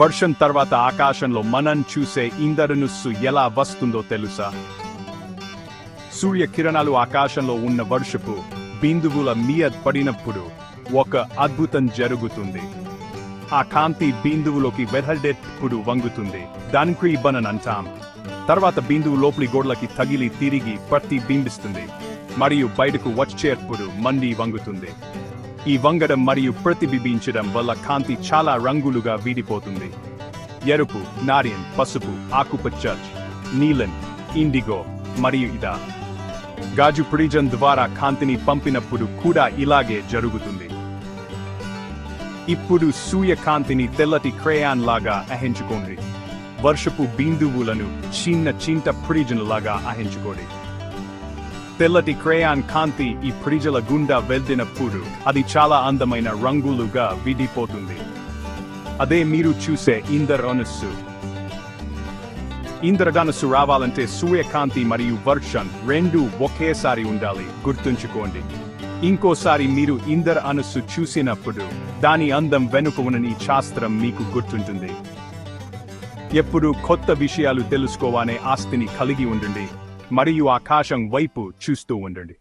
వర్షం తర్వాత ఆకాశంలో మనం చూసే ఇంద్రనుస్సు ఎలా వస్తుందో తెలుసా? సూర్య కిరణాలు ఆకాశంలో ఉన్న వర్షపు బిందువుల మీద పడినప్పుడు ఒక అద్భుతం జరుగుతుంది. ఆ కాంతి బిందువులోకి వెదల్డేటప్పుడు వంగుతుంది. దానికి ఇబ్బనని అంటాం. తర్వాత బిందువు లోపలి గోడలకి తగిలి తిరిగి ప్రతిబింబిస్తుంది. మరియు బయటకు వచ్చేటప్పుడు మండి వంగుతుంది. ఈ వంగడం మరియు ప్రతిబింబించడం వల్ల కాంతి చాలా రంగులుగా వీడిపోతుంది. ఎరుపు నారియన్ పసుపు ఆకుపచ్చ నీలం ఇండిగో మరియు ఇదా. గాజు ప్రిజన్ ద్వారా కాంతిని పంపినప్పుడు కూడా ఇలాగే జరుగుతుంది. ఇప్పుడు సూర్యకాంతిని తెల్లటి క్రేయాన్ లాగా అహించుకోండి. వర్షపు బిందువులను చిన్న చింత ప్రిజనులాగా అహించుకోండి. తెల్లటి క్రేయాన్ కాంతి ఈ ప్రిజల గుండా వెళ్దినప్పుడు అది చాలా అందమైన రంగులుగా విడిపోతుంది. అదే మీరు చూసే ఇంద్రధనుస్సు ఇంద్రధనుస్సు రావాలంటే సూర్యకాంతి మరియు వర్షం రెండు ఒకేసారి ఉండాలి. గుర్తుంచుకోండి. ఇంకోసారి మీరు ఇందర్ అనస్సు చూసినప్పుడు దాని అందం వెనుక ఉన్న శాస్త్రం మీకు గుర్తుంటుంది. ఎప్పుడు కొత్త విషయాలు తెలుసుకోవాలనే ఆస్తిని కలిగి ఉండండి. మరియు ఆకాశం వైపు చూస్తూ ఉండండి.